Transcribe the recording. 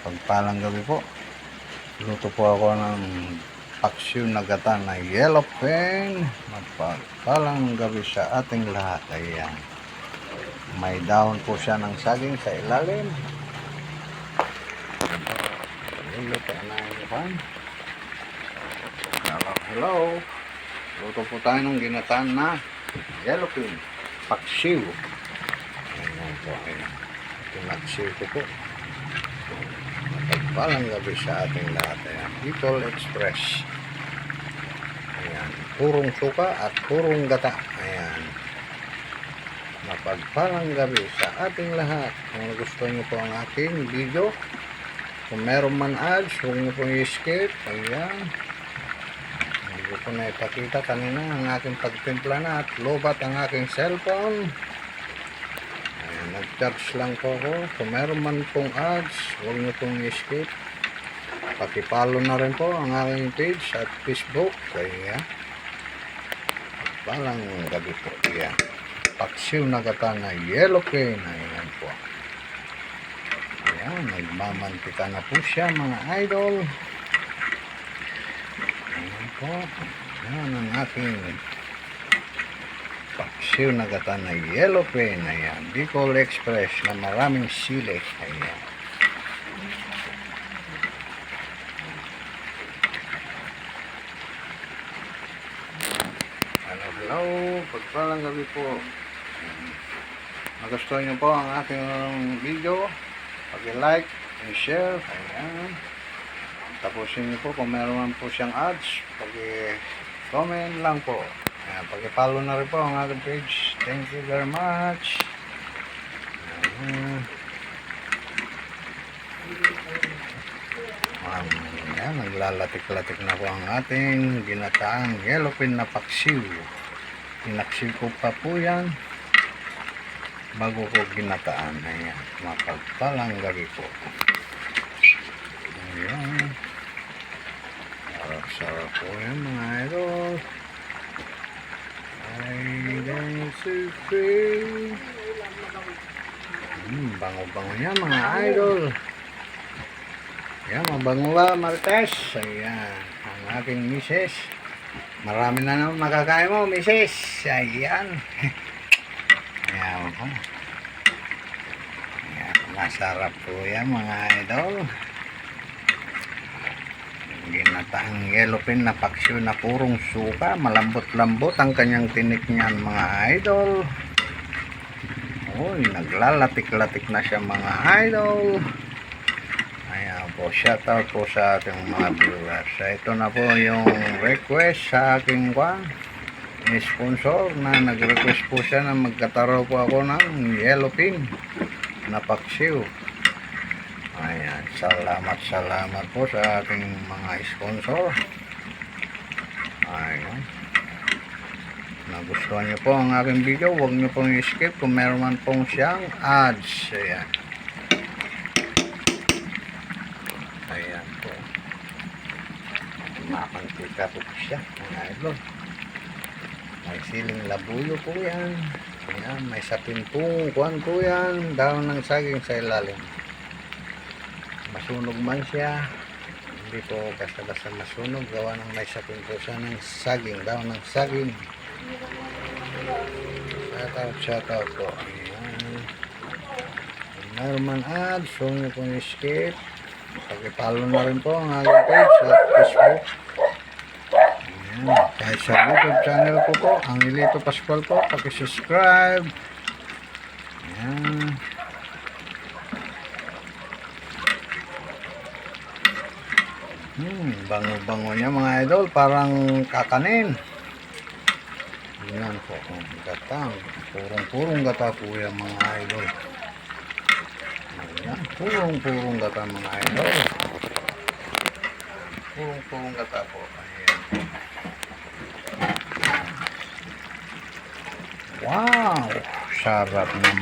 Pagpalang gabi po. Luto po ako ng paksiw na gata na yellow pen. Mapagpalang gabi sa ating lahat. Ayan. May dahon po siya ng saging sa ilalim. Luto na yung pan. Hello, hello. Luto po tayo ng ginataan na yellow pen. Paksiw. Ayan po. Ayan. Pinaksiw ko po. Mapagpalang gabi sa ating lahat. Ayan. Bicol Express. Ayan. Purong suka at purong gata. Ayan. Mapagpalang gabi sa ating lahat. Kung gusto niyo po ang aking video, kung meron man ads, huwag niyo pong i-skip. Ayan. Hindi ko po na ipakita kanina ang aking pagtimpla na at lobat ang aking cellphone. Nag-charge lang po ako. Kung meron man pong ads, huwag niyo pong i-skip. Pakipalo na rin po ang aking page at Facebook. Kaya, palang gabi po. Ayan. Paksiw na gata na yellow cane. Ayan po. Ayan, nagmamantika na po siya mga idol. Ayan po. Ayan ang aking paksiw na gata na yellow pen. Ayan. Bicol Express na maraming sili. Ayan. Hello, hello. Pagpalang gabi po. Nagustuhan niyo po ang aking video. Pag-like and share. Ayan. Tapusin niyo po kung meron man po siyang ads. Pag-comment lang po. Ayan, pag-follow na rin po ang aking page. Thank you very much. Ayan. Ayan, naglalatik-latik na po ang ating ginataang yellow pin na paksiw. Pinaksiw ko pa po yan bago ko ginataan. Ayan, mapagpalang gabi po. Ayan. Sarap-sarap po yan mga idol. Ay, dance free. Hmm, bango-bango yan mga idol. Ayan, mabango ba, Martes? Ayan, ang aking misis. Marami na naman makakain mo, misis. Ayan. Ayan po. Ayan, masarap po yan mga idol. Ginataang yellow pin na paksyo na purong suka. Malambot-lambot ang kanyang tinik niyan mga idol. Uy, naglalatik-latik na siya mga idol. Ayan po, shout out po sa ating mga viewers. Ito na po yung request sa aking kwan. Sponsor na nag-request po siya na magkataro po ako ng yellow pin na paksiw. Ayan, salamat, salamat po sa ating mga sponsor. Ayan. Nagustuhan niyo po ang aking video, huwag niyo pong i-skip kung meron man pong siyang ads. Ayan. Ayan po. Makantika po siya, mga idol. May siling labuyo po yan. Ayan, may sapin po, kuhan po yan. Daon ng saging sa ilalim. Masunog man siya. Hindi po basta-basta masunog. Gawa ng may sapin po siya ng saging. Daon ng saging. Shout out, shout out po. Ayan. Kung Meron man ads, huwag niyo pong skip. Pag-follow na rin po ang aking page sa Facebook. Ayan. Kahit sa YouTube channel ko po, ang Ilito Pascual po, paki-subscribe. Ayan. Hmm, bango-bango niya mga idol, parang kakanin. Yan po, gatang. Purong-purong gata po yan mga idol. Ayan, purong-purong gata mga idol. Purong-purong gata po. Ayan. Wow! Sarap naman